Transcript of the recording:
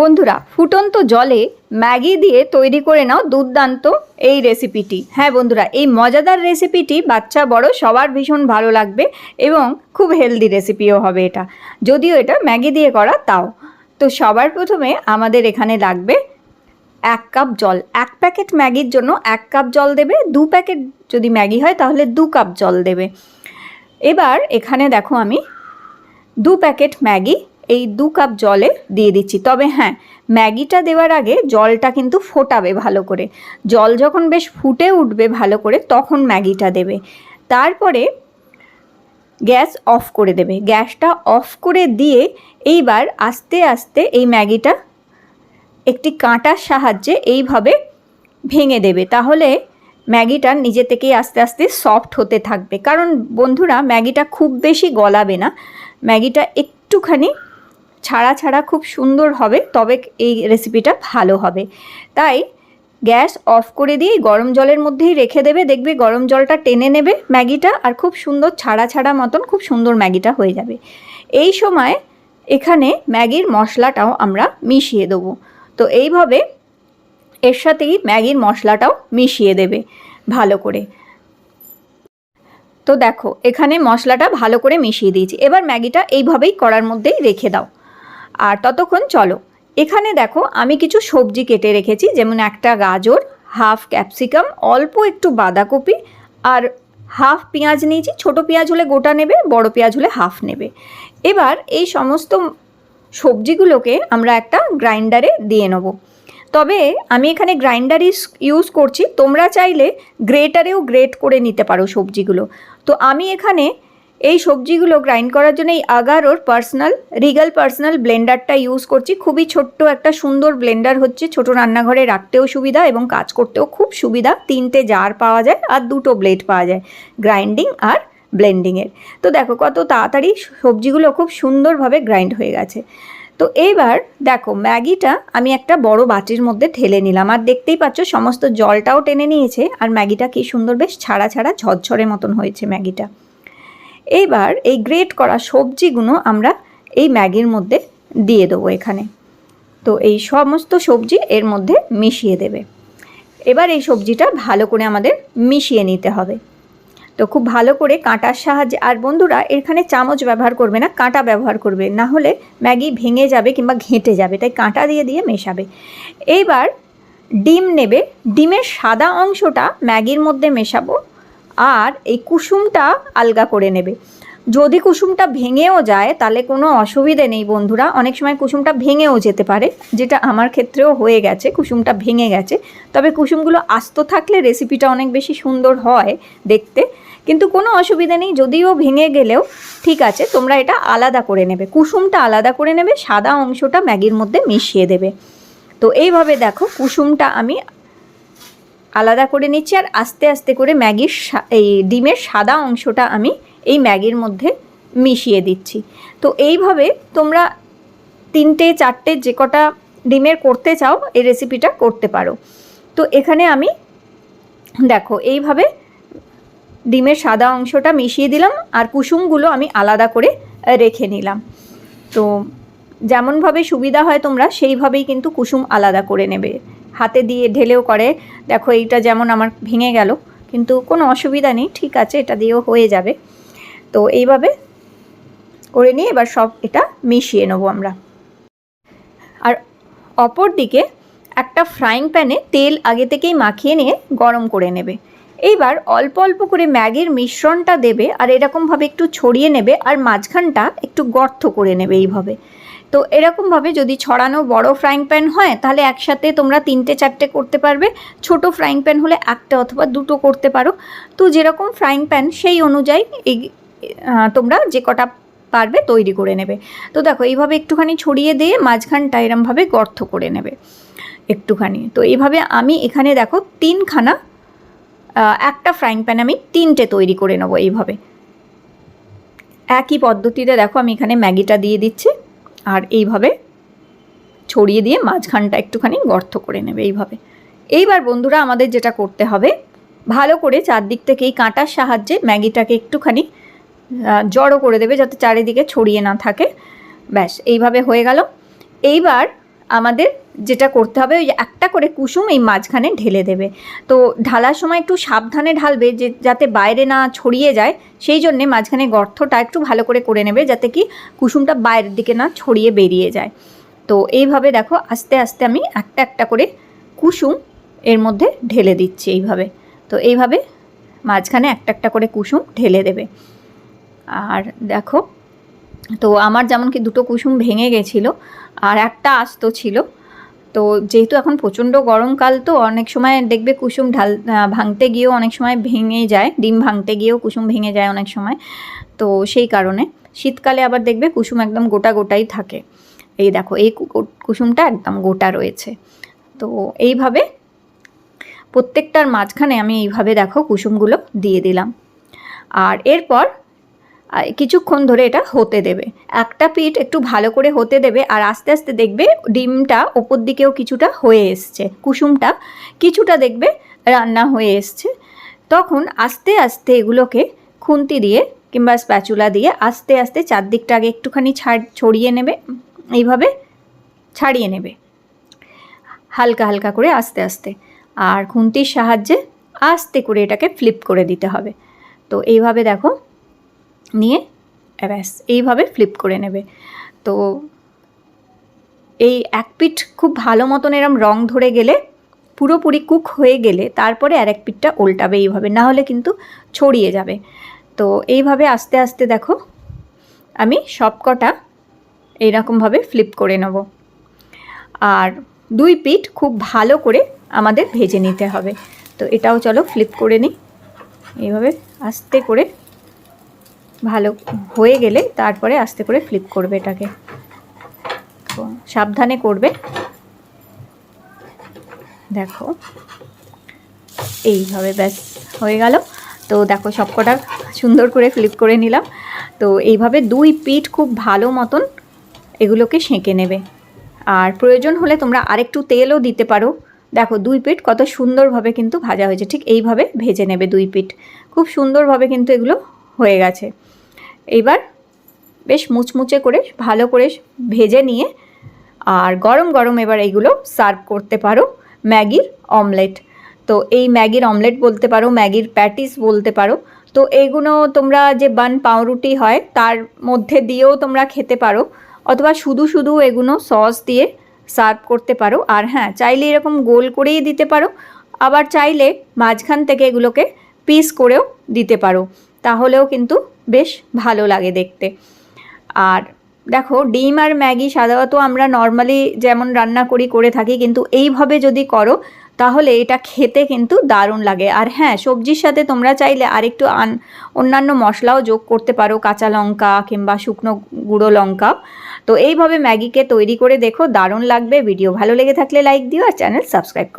বন্ধুরা, ফুটন্ত জলে ম্যাগি দিয়ে তৈরি করে নাও দুর্দান্ত এই রেসিপিটি হ্যাঁ বন্ধুরা, এই মজাদার রেসিপিটি বাচ্চা, বড়, সবার ভীষণ ভালো লাগবে এবং খুব হেলদি রেসিপিও হবে এটা। যদিও এটা ম্যাগি দিয়ে করা, তাও। তো সবার প্রথমে আমাদের এখানে লাগবে এক কাপ জল। এক প্যাকেট ম্যাগির জন্য এক কাপ জল দেবে, দু প্যাকেট যদি ম্যাগি হয় তাহলে দু কাপ জল দেবে। এবার এখানে দেখো আমি দু প্যাকেট ম্যাগি এই দু কাপ জলে দিয়ে দিচ্ছি। তবে হ্যাঁ ম্যাগিটা দেওয়ার আগে জলটা কিন্তু ফোটাবে ভালো করে। জল যখন বেশ ফুটে উঠবে ভালো করে, তখন ম্যাগিটা দেবে। তারপরে গ্যাস অফ করে দেবে। গ্যাসটা অফ করে দিয়ে এইবার আস্তে আস্তে এই ম্যাগিটা একটি কাঁটার সাহায্যে এইভাবে ভেঙে দেবে। তাহলে ম্যাগিটা নিজে থেকেই আস্তে আস্তে সফট হতে থাকবে। কারণ বন্ধুরা, ম্যাগিটা খুব বেশি গলাবে না। ম্যাগিটা একটুখানি ছাড়া ছাড়া খুব সুন্দর হবে, তবে এই রেসিপিটা ভালো হবে। তাই গ্যাস অফ করে দিয়ে গরম জলের মধ্যেই রেখে দেবে, দেখবে গরম জলটা টেনে নেবে ম্যাগিটা, আর খুব সুন্দর ছাড়া ছাড়া মতন খুব সুন্দর ম্যাগিটা হয়ে যাবে। এই সময় এখানে ম্যাগির মশলাটাও আমরা মিশিয়ে দেবো। তো এইভাবে এর সাথেই ম্যাগির মশলাটাও মিশিয়ে দেবে ভালো করে। তো দেখো, এখানে মশলাটা ভালো করে মিশিয়ে দিয়েছি। এবার ম্যাগিটা এইভাবেই করার মধ্যেই রেখে দাও। আর ততক্ষণ চলো। এখানে দেখো আমি কিছু সবজি কেটে রেখেছি, যেমন একটা গাজর, হাফ ক্যাপসিকাম, অল্প একটু বাঁধাকপি আর হাফ পেঁয়াজ নিয়েছি। ছোট পেঁয়াজ হলে গোটা নেবে, বড় পেঁয়াজ হলে হাফ নেবে। এবার এই সমস্ত সবজিগুলোকে আমরা একটা গ্রাইন্ডারে দিয়ে নেব। তবে আমি এখানে গ্রাইন্ডার ইউজ করছি। তোমরা চাইলে গ্রেটারেও গ্রেট করে নিতে পারো সবজিগুলো। তো আমি এখানে এই সবজিগুলো গ্রাইন্ড করার জন্য এই আগারোর পার্সোনাল রিগাল পার্সোনাল ব্লেন্ডারটা ইউজ করছি। খুবই ছোট্ট একটা সুন্দর ব্লেন্ডার হচ্ছে। ছোট রান্নাঘরে রাখতেও সুবিধা এবং কাজ করতেও খুব সুবিধা। তিনটে জার পাওয়া যায় আর দুটো ব্লেড পাওয়া যায় গ্রাইন্ডিং আর ব্লেন্ডিংয়ের তো দেখো কত তাড়াতাড়ি সবজিগুলো খুব সুন্দরভাবে গ্রাইন্ড হয়ে গেছে। তো এইবার দেখো ম্যাগিটা আমি একটা বড় বাটির মধ্যে ঢেলে নিলাম। আর দেখতেই পাচ্ছ সমস্ত জলটাও টেনে নিয়েছে। আর ম্যাগিটা কি সুন্দর বেশ ছাড়া ছাড়া ঝরঝরে মতন হয়েছে ম্যাগিটা। এইবার এই গ্রেট করা সবজিগুলো আমরা এই ম্যাগির মধ্যে দিয়ে দেবো এখানে। তো এই সমস্ত সবজি এর মধ্যে মিশিয়ে দেবে। এবার এই সবজিটা ভালো করে আমাদের মিশিয়ে নিতে হবে। তো খুব ভালো করে কাঁটার সাহায্যে, আর বন্ধুরা, এখানে চামচ ব্যবহার করবে না, কাঁটা ব্যবহার করবে। না হলে ম্যাগি ভেঙে যাবে কিংবা ঘেঁটে যাবে, তাই কাঁটা দিয়ে দিয়ে মেশাবে। এইবার ডিম নেবে। ডিমের সাদা অংশটা ম্যাগির মধ্যে মেশাবো। আর এই কুসুমটা আলগা করে নেবে। যদি কুসুমটা ভেঙেও যায়, তাহলে কোনো অসুবিধে নেই বন্ধুরা। অনেক সময় কুসুমটা ভেঙেও যেতে পারে, যেটা আমার ক্ষেত্রেও হয়ে গেছে, কুসুমটা ভেঙে গেছে। তবে কুসুমগুলো আস্ত থাকলে রেসিপিটা অনেক বেশি সুন্দর হয় দেখতে। কিন্তু কোনো অসুবিধা নেই, যদিও ভেঙে গেলেও ঠিক আছে, তোমরা এটা আলাদা করে নেবে। কুসুমটা আলাদা করে নেবে, সাদা অংশটা ম্যাগির মধ্যে মিশিয়ে দেবে। তো এইভাবে দেখো, কুসুমটা আমি আলাদা করে নিচ্ছি আর আস্তে আস্তে করে ম্যাগির এই ডিমের সাদা অংশটা আমি এই ম্যাগির মধ্যে মিশিয়ে দিচ্ছি। তো এইভাবে তোমরা তিনটে, চারটে যে কটা ডিমের করতে চাও, এই রেসিপিটা করতে পারো। তো এখানে আমি, দেখো, এইভাবে ডিমের সাদা অংশটা মিশিয়ে দিলাম আর কুসুমগুলো আমি আলাদা করে রেখে নিলাম। তো যেমনভাবে সুবিধা হয় তোমরা, সেইভাবেই কিন্তু কুসুম আলাদা করে নেবে। হাতে দিয়ে ঢেলেও করে। দেখো এইটা যেমন আমার ভেঙে গেল, কিন্তু কোনো অসুবিধা নেই, ঠিক আছে, এটা দিয়েও হয়ে যাবে। তো এইভাবে করে নিয়ে এবার সব এটা মিশিয়ে নেব আমরা। আর অপর দিকে একটা ফ্রাইং প্যানে তেল আগে থেকেই মাখিয়ে নিয়ে গরম করে নেবে। এইবার অল্প অল্প করে ম্যাগির মিশ্রণটা দেবে আর এরকমভাবে একটু ছড়িয়ে নেবে আর মাঝখানটা একটু গর্ত করে নেবে এইভাবে। তো এরকমভাবে যদি ছড়ানো বড় ফ্রাইং প্যান হয়, তাহলে একসাথে তোমরা তিনটে চারটে করতে পারবে। ছোট ফ্রাইং প্যান হলে একটা অথবা দুটো করতে পারো। তো যেরকম ফ্রাইং প্যান সেই অনুযায়ী এই তোমরা যে কটা পারবে তৈরি করে নেবে। তো দেখো, এইভাবে একটুখানি ছড়িয়ে দিয়ে মাঝখানটা এরমভাবে গর্ত করে নেবে একটুখানি। তো এইভাবে আমি এখানে দেখো তিনখানা একটা ফ্রাইং প্যান আমি তিনটে তৈরি করে নেব এইভাবে। একই পদ্ধতিতে দেখো আমি এখানে ম্যাগিটা দিয়ে দিচ্ছি। আর এইভাবে ছড়িয়ে দিয়ে মাঝখানটা একটুখানি গর্ত করে নেবে এইভাবে। এইবার বন্ধুরা আমাদের যেটা করতে হবে, ভালো করে চারদিক থেকে এই কাঁটার সাহায্যে ম্যাগিটাকে একটুখানি জড়ো করে দেবে যাতে চারিদিকে ছড়িয়ে না থাকে। ব্যাস, এইভাবে হয়ে গেল। এইবার আমাদের যেটা করতে হবে, ওই একটা করে কুসুম এই মাঝখানে ঢেলে দেবে। তো ঢালার সময় একটু সাবধানে ঢালবে যে, যাতে বাইরে না ছড়িয়ে যায়, সেই জন্যে মাঝখানে গর্তটা একটু ভালো করে করে নেবে, যাতে কি কুসুমটা বাইরের দিকে না ছড়িয়ে বেরিয়ে যায়। তো এইভাবে দেখো, আস্তে আস্তে আমি একটা একটা করে কুসুম এর মধ্যে ঢেলে দিচ্ছি এইভাবে। তো এইভাবে মাঝখানে একটা একটা করে কুসুম ঢেলে দেবে। আর দেখো, তো আমার যেমন কি দুটো কুসুম ভেঙে গেছিল, আর একটা আস্ত ছিল তো যেহেতু এখন প্রচণ্ড গরমকাল তো অনেক সময় দেখবে কুসুম ঢাল ভাঙতে গিয়েও অনেক সময় ভেঙে যায়, ডিম ভাঙতে গিয়েও কুসুম ভেঙে যায় অনেক সময়। তো সেই কারণে শীতকালে আবার দেখবে কুসুম একদম গোটা গোটাই থাকে। এই দেখো, এই কুসুমটা একদম গোটা রয়েছে। তো এইভাবে প্রত্যেকটার মাঝখানে আমি এইভাবে দেখো কুসুমগুলো দিয়ে দিলাম। আর এরপর কিছুক্ষণ ধরে এটা হতে দেবে। একটা পিঠ একটু ভালো করে হতে দেবে আর আস্তে আস্তে দেখবে ডিমটা ওপর দিকেও কিছুটা হয়ে এসছে, কুসুমটা কিছুটা দেখবে রান্না হয়ে এসছে। তখন আস্তে আস্তে এগুলোকে খুন্তি দিয়ে কিংবা স্প্যাচুলা দিয়ে আস্তে আস্তে চারদিকটা আগে একটুখানি ছাড়, ছড়িয়ে নেবে, এইভাবে ছাড়িয়ে নেবে। হালকা হালকা করে আস্তে আস্তে। আর খুন্তির সাহায্যে আস্তে করে এটাকে ফ্লিপ করে দিতে হবে। তো এইভাবে দেখো নিয়ে ব্যাস, এইভাবে ফ্লিপ করে নেবে। তো এই এক পিঠ খুব ভালো মতন এরম রং ধরে গেলে, পুরোপুরি কুক হয়ে গেলে তারপরে আর এক পিঠটা উল্টাবে এইভাবে, না হলে কিন্তু ছড়িয়ে যাবে। তো এইভাবে আস্তে আস্তে দেখো, আমি সবকটা এইরকমভাবে ফ্লিপ করে নেব। আর দুই পিঠ খুব ভালো করে আমাদের ভেজে নিতে হবে। তো এটাও চলো ফ্লিপ করে নিই। এইভাবে আস্তে করে ভালো হয়ে গেলে তারপরে আস্তে করে ফ্লিপ করবে এটাকে। সাবধানে করবে। দেখো, এইভাবে ব্যাস হয়ে গেল। তো দেখো, সবকটা সুন্দর করে ফ্লিপ করে নিলাম। তো এইভাবে দুই পিঠ খুব ভালো মতন এগুলোকে সেঁকে নেবে। আর প্রয়োজন হলে তোমরা আরেকটু তেলও দিতে পারো। দেখো, দুই পিঠ কত সুন্দরভাবে কিন্তু ভাজা হয়েছে। ঠিক এইভাবে ভেজে নেবে দুই পিঠ। খুব সুন্দরভাবে কিন্তু এগুলো হয়ে গেছে। এইবার বেশ মুচমুচে করে, ভালো করে ভেজে নিয়ে, আর গরম গরম এবার এইগুলো সার্ভ করতে পারো, ম্যাগির অমলেট। তো এই ম্যাগির অমলেট বলতে পারো, ম্যাগির প্যাটিস বলতে পারো, তো এইগুলো তোমরা যে বান পাউরুটি হয় তার মধ্যে দিয়েও তোমরা খেতে পারো, অথবা শুধু শুধু এগুলো সস দিয়ে সার্ভ করতে পারো, আর হ্যাঁ চাইলে এরকম গোল করেই দিতে পারো, আবার চাইলে মাঝখান থেকে এগুলোকে পিস করেও দিতে পারো, তাহলেও কিন্তু বেশ ভালো লাগে দেখতে। আর দেখো, ডিম আর ম্যাগি সাধারণত আমরা নর্মালি যেমন রান্না করি, করে থাকি, কিন্তু এইভাবে যদি করো, তাহলে এটা খেতে কিন্তু দারুণ লাগে। আর হ্যাঁ সবজির সাথে তোমরা চাইলে আরেকটু আন, অন্যান্য মশলাও যোগ করতে পারো, কাঁচা লঙ্কা কিংবা শুকনো গুঁড়ো লঙ্কা। তো এইভাবে ম্যাগিকে তৈরি করে দেখো, দারুণ লাগবে। ভিডিও ভালো লেগে থাকলে লাইক দিও আর চ্যানেল সাবস্ক্রাইব করো।